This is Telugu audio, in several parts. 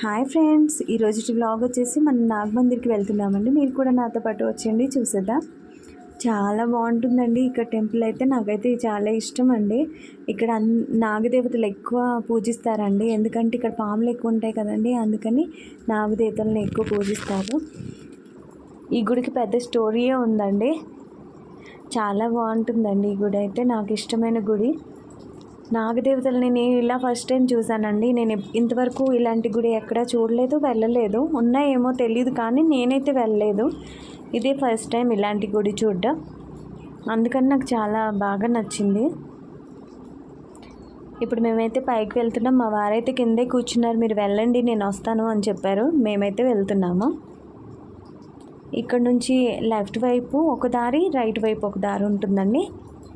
హాయ్ ఫ్రెండ్స్ ఈరోజు వ్లాగ్ వచ్చేసి మనం నాగమందిర్కి వెళ్తున్నామండి. మీరు కూడా నాతో పాటు వచ్చేయండి చూసేద్దాం. చాలా బాగుంటుందండి. ఇక్కడ టెంపుల్ అయితే నాకైతే చాలా ఇష్టం అండి ఇక్కడ అన్ నాగదేవతలు ఎక్కువ పూజిస్తారండి. ఎందుకంటే ఇక్కడ పాములు ఎక్కువ ఉంటాయి కదండి అందుకని నాగదేవతలను ఎక్కువ పూజిస్తారు. ఈ గుడికి పెద్ద స్టోరీయే ఉందండి. చాలా బాగుంటుందండి ఈ గుడి అయితే. నాకు ఇష్టమైన గుడి. నాగదేవతల్ని నేను ఇలా ఫస్ట్ టైం చూశానండి. నేను ఇంతవరకు ఇలాంటి గుడి ఎక్కడా చూడలేదు వెళ్ళలేదు. ఉన్నాయేమో తెలియదు కానీ నేనైతే వెళ్ళలేదు. ఇదే ఫస్ట్ టైం ఇలాంటి గుడి చూడడం. అందుకని నాకు చాలా బాగా నచ్చింది. ఇప్పుడు మేమైతే పైకి వెళ్తున్నాం. మా వారైతే కిందే కూర్చున్నారు. మీరు వెళ్ళండి నేను వస్తాను అని చెప్పారు. మేమైతే వెళ్తున్నాము. ఇక్కడ నుంచి లెఫ్ట్ వైపు ఒక దారి రైట్ వైపు ఒక దారి ఉంటుందండి.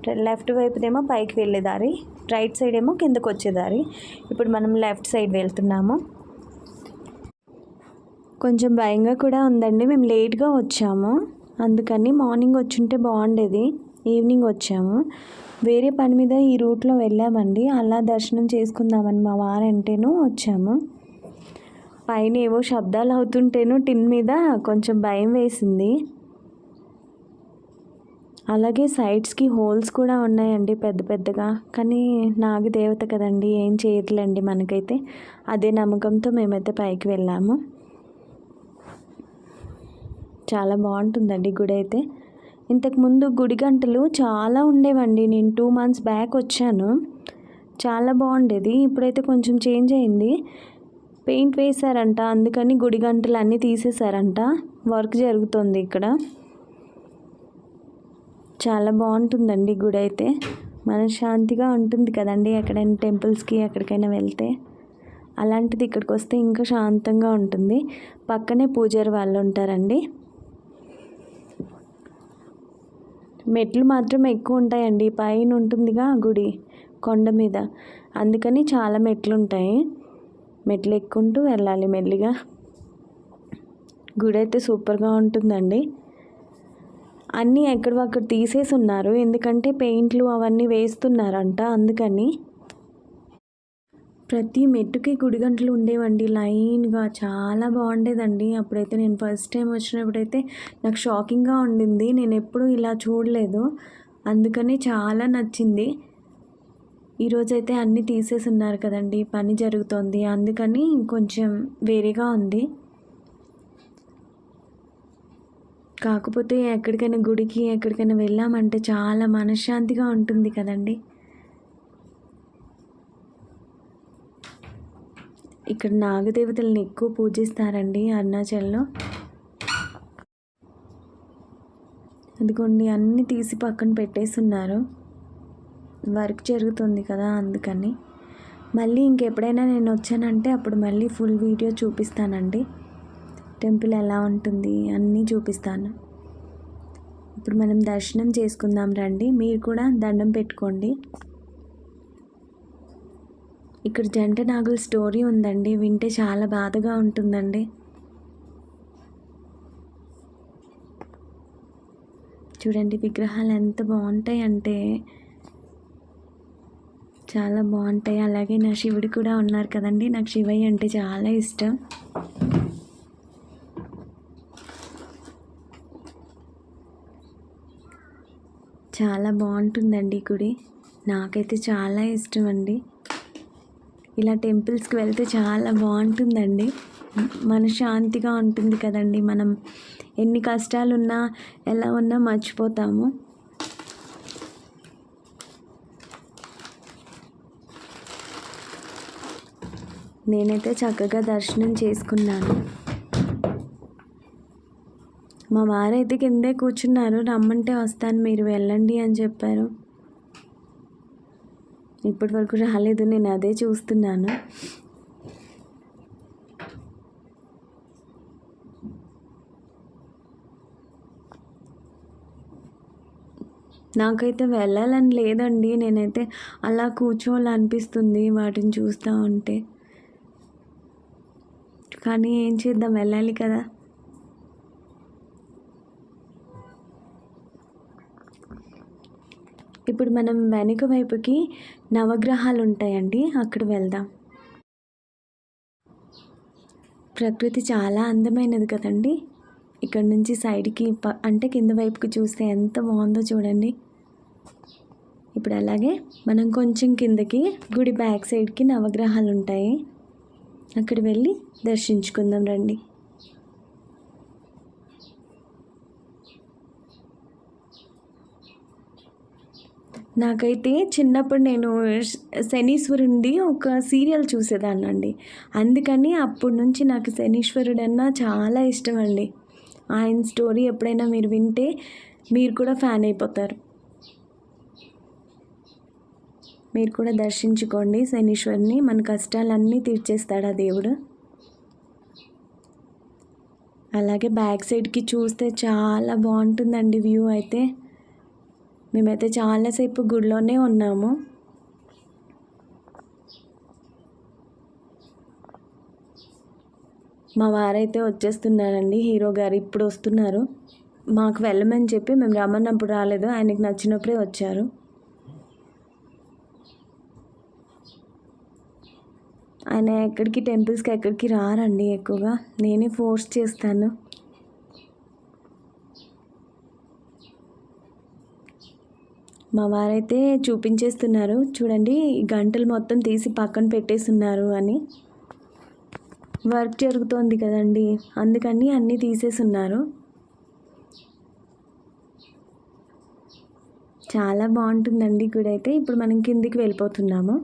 లెఫ్ట్ వైపుదేమో పైకి వెళ్ళే దారి రైట్ సైడ్ ఏమో కిందకు వచ్చే దారి. ఇప్పుడు మనం లెఫ్ట్ సైడ్ వెళ్తున్నాము. కొంచెం భయంగా కూడా ఉందండి. మేము లేట్గా వచ్చాము. అందుకని మార్నింగ్ వచ్చుంటే బాగుండేది. ఈవినింగ్ వచ్చాము. వేరే పని మీద ఈ రూట్లో వెళ్ళామండి. అలా దర్శనం చేసుకుందామని మా వారంటేను వచ్చాము. పైన ఏవో శబ్దాలు అవుతుంటేను టిన్ మీద కొంచెం భయం వేసింది. అలాగే సైడ్స్కి హోల్స్ కూడా ఉన్నాయండి పెద్ద పెద్దగా. కానీ నాగదేవత కదండి ఏం చేయట్లేండి మనకైతే. అదే నమ్మకంతో మేమైతే పైకి వెళ్ళాము. చాలా బాగుంటుందండి గుడి అయితే. ఇంతకుముందు గుడి గంటలు చాలా ఉండేవండి. నేను టూ మంత్స్ బ్యాక్ వచ్చాను. చాలా బాగుండేది. ఇప్పుడైతే కొంచెం చేంజ్ అయింది. పెయింట్ వేశారంట. అందుకని గుడి గంటలు అన్నీ తీసేశారంట. వర్క్ జరుగుతుంది ఇక్కడ. చాలా బాగుంటుందండి గుడి అయితే. మనశ్శాంతిగా ఉంటుంది కదండి ఎక్కడైనా టెంపుల్స్కి ఎక్కడికైనా వెళ్తే. అలాంటిది ఇక్కడికి వస్తే ఇంకా శాంతంగా ఉంటుంది. పక్కనే పూజారి వాళ్ళు ఉంటారండి. మెట్లు మాత్రం ఎక్కువ ఉంటాయండి. పైన ఉంటుందిగా గుడి కొండ మీద. అందుకని చాలా మెట్లు ఉంటాయి. మెట్లు ఎక్కుంటూ వెళ్ళాలి మెల్లిగా. గుడి అయితే సూపర్గా ఉంటుందండి. అన్నీ ఎక్కడవక్కడ తీసేసి ఉన్నారు ఎందుకంటే పెయింట్లు అవన్నీ వేస్తున్నారంట. అందుకని ప్రతి మెట్టుకి గుడిగంటలు ఉండేవండి. లైన్గా చాలా బాగుండేదండి. అప్పుడైతే నేను ఫస్ట్ టైం వచ్చినప్పుడైతే నాకు షాకింగ్గా ఉండింది. నేను ఎప్పుడూ ఇలా చూడలేదు. అందుకని చాలా నచ్చింది. ఈరోజైతే అన్నీ తీసేసి ఉన్నారు కదండి. పని జరుగుతోంది. అందుకని కొంచెం వేరేగా ఉంది. కాకపోతే ఎక్కడికైనా గుడికి ఎక్కడికైనా వెళ్ళామంటే చాలా మనశ్శాంతిగా ఉంటుంది కదండి. ఇక్కడ నాగదేవతలను ఎక్కువ పూజిస్తారండి అరుణాచల్లో. అదిగోండి అన్నీ తీసి పక్కన పెట్టేస్తున్నారు. వర్క్ జరుగుతుంది కదా అందుకని. మళ్ళీ ఇంకెప్పుడైనా నేను వచ్చానంటే అప్పుడు మళ్ళీ ఫుల్ వీడియో చూపిస్తానండి. టెంపుల్ ఎలా ఉంటుంది అన్నీ చూపిస్తాను. ఇప్పుడు మనం దర్శనం చేసుకుందాం రండి. మీరు కూడా దండం పెట్టుకోండి. ఇక్కడ జంట నాగుల స్టోరీ ఉందండి. వింటే చాలా బాధగా ఉంటుందండి. చూడండి విగ్రహాలు ఎంత బాగుంటాయి అంటే చాలా బాగుంటాయి. అలాగే నా శివుడు కూడా ఉన్నారు కదండి. నాకు శివయ్య అంటే చాలా ఇష్టం. చాలా బాగుంటుందండి ఈ గుడి. నాకైతే చాలా ఇష్టం అండి ఇలా టెంపుల్స్కి వెళ్తే చాలా బాగుంటుందండి. మనశ్శాంతిగా ఉంటుంది కదండి. మనం ఎన్ని కష్టాలున్నా ఎలా ఉన్నా మర్చిపోతాము. నేనైతే చక్కగా దర్శనం చేసుకున్నాను. మా వారైతే కిందే కూర్చున్నారు. రమ్మంటే వస్తాను మీరు వెళ్ళండి అని చెప్పారు. ఇప్పటి వరకు రాలేదు నేను అదే చూస్తున్నాను. నాకైతే వెళ్ళాలని లేదండి. నేనైతే అలా కూర్చోవాలనిపిస్తుంది వాటిని చూస్తూ ఉంటే. కానీ ఏం చేద్దాం? వెళ్ళాలి కదా. ఇప్పుడు మనం వెనుక వైపుకి నవగ్రహాలు ఉంటాయండి. అక్కడ వెళ్దాం. ప్రకృతి చాలా అందమైనది కదండి. ఇక్కడ నుంచి సైడ్కి ప అంటే కింద వైపుకి చూస్తే ఎంత బాగుందో చూడండి. ఇప్పుడు అలాగే మనం కొంచెం కిందకి గుడి బ్యాక్ సైడ్కి నవగ్రహాలు ఉంటాయి. అక్కడ వెళ్ళి దర్శించుకుందాం రండి. నాకైతే చిన్నప్పుడు నేను శనీశ్వరుడి ఒక సీరియల్ చూసేదాన్నండి. అందుకని అప్పటి నుంచి నాకు శనీశ్వరుడు అన్న చాలా ఇష్టం అండి ఆయన స్టోరీ ఎప్పుడైనా మీరు వింటే మీరు కూడా ఫ్యాన్ అయిపోతారు. మీరు కూడా దర్శించుకోండి శనీశ్వరుని మన కష్టాలన్నీ తీర్చేస్తాడు ఆ దేవుడు. అలాగే బ్యాక్ సైడ్కి చూస్తే చాలా బాగుంటుందండి వ్యూ అయితే. మేమైతే చాలాసేపు గుడిలోనే ఉన్నాము. మా వారైతే వచ్చేస్తున్నారండి. హీరో గారు ఇప్పుడు వస్తున్నారు. మాకు వెళ్ళమని చెప్పి మేము రమ్మన్నప్పుడు రాలేదు. ఆయనకి నచ్చినప్పుడే వచ్చారు. ఆయన ఎక్కడికి టెంపుల్స్కి ఎక్కడికి రారండి ఎక్కువగా. నేనే ఫోర్స్ చేస్తాను. మా వారైతే చూపించేస్తున్నారు. చూడండి గంటలు మొత్తం తీసి పక్కన పెట్టేస్తున్నారు అని. వర్క్ జరుగుతోంది కదండి. అందుకని అన్నీ తీసేస్తున్నారు. చాలా బాగుంటుందండి గుడైతే ఇప్పుడు మనం కిందికి వెళ్ళిపోతున్నాము.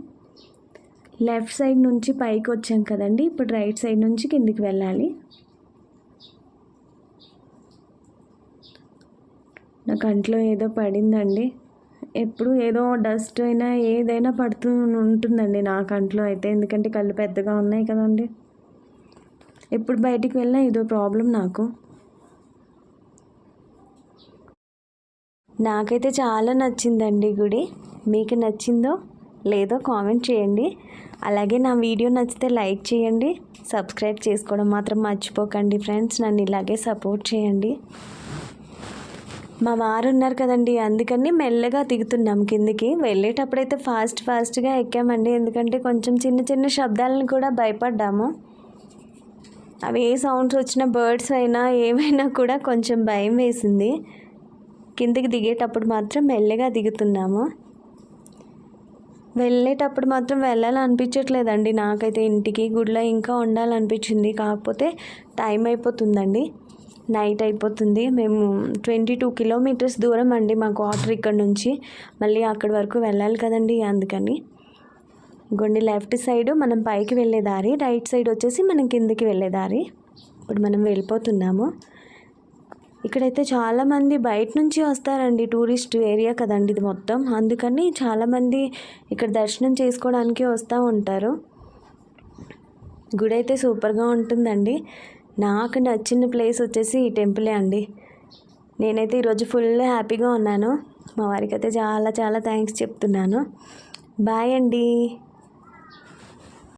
లెఫ్ట్ సైడ్ నుంచి పైకి వచ్చాం కదండి. ఇప్పుడు రైట్ సైడ్ నుంచి కిందికి వెళ్ళాలి. నా కంట్లో ఏదో పడిందండి. ఎప్పుడు ఏదో డస్ట్ అయినా ఏదైనా పడుతూ ఉంటుందండి నా కంట్లో అయితే. ఎందుకంటే కళ్ళు పెద్దగా ఉన్నాయి కదండి. ఎప్పుడు బయటికి వెళ్ళినా ఇదో ప్రాబ్లం నాకు. నాకైతే చాలా నచ్చిందండి గుడి. మీకు నచ్చిందో లేదో కామెంట్ చేయండి. అలాగే నా వీడియో నచ్చితే లైక్ చేయండి. సబ్స్క్రైబ్ చేసుకోవడం మాత్రం మర్చిపోకండి ఫ్రెండ్స్. నన్ను ఇలాగే సపోర్ట్ చేయండి. మా వారు ఉన్నారు కదండి అందుకని మెల్లగా దిగుతున్నాం కిందికి. వెళ్ళేటప్పుడైతే ఫాస్ట్ ఫాస్ట్గా ఎక్కామండి ఎందుకంటే కొంచెం చిన్న చిన్న శబ్దాలను కూడా భయపడ్డాము. అవి ఏ సౌండ్స్ వచ్చిన బర్డ్స్ అయినా ఏమైనా కూడా కొంచెం భయం వేసింది. కిందికి దిగేటప్పుడు మాత్రం మెల్లగా దిగుతున్నాము. వెళ్ళేటప్పుడు మాత్రం వెళ్ళాలనిపించట్లేదండి. నాకైతే ఇంటికి గుడిలో ఇంకా ఉండాలనిపించింది. కాకపోతే టైం అయిపోతుందండి. నైట్ అయిపోతుంది. మేము ట్వంటీ టూ కిలోమీటర్స్ దూరం అండి మాకు క్వార్టర్ ఇక్కడ నుంచి. మళ్ళీ అక్కడి వరకు వెళ్ళాలి కదండి అందుకని. గొండి లెఫ్ట్ సైడ్ మనం పైకి వెళ్ళే దారి రైట్ సైడ్ వచ్చేసి మనం కిందకి వెళ్ళే దారి. ఇప్పుడు మనం వెళ్ళిపోతున్నాము. ఇక్కడైతే చాలామంది బయట నుంచి వస్తారండి టూరిస్ట్ ఏరియా కదండి ఇది మొత్తం. అందుకని చాలామంది ఇక్కడ దర్శనం చేసుకోవడానికి వస్తూ ఉంటారు. గుడి అయితే సూపర్గా ఉంటుందండి. నాకు నచ్చిన ప్లేస్ వచ్చేసి ఈ టెంపులే అండి. నేనైతే ఈరోజు ఫుల్ హ్యాపీగా ఉన్నాను. మా వారికి అయితే చాలా చాలా థ్యాంక్స్ చెప్తున్నాను. బాయ్ అండి.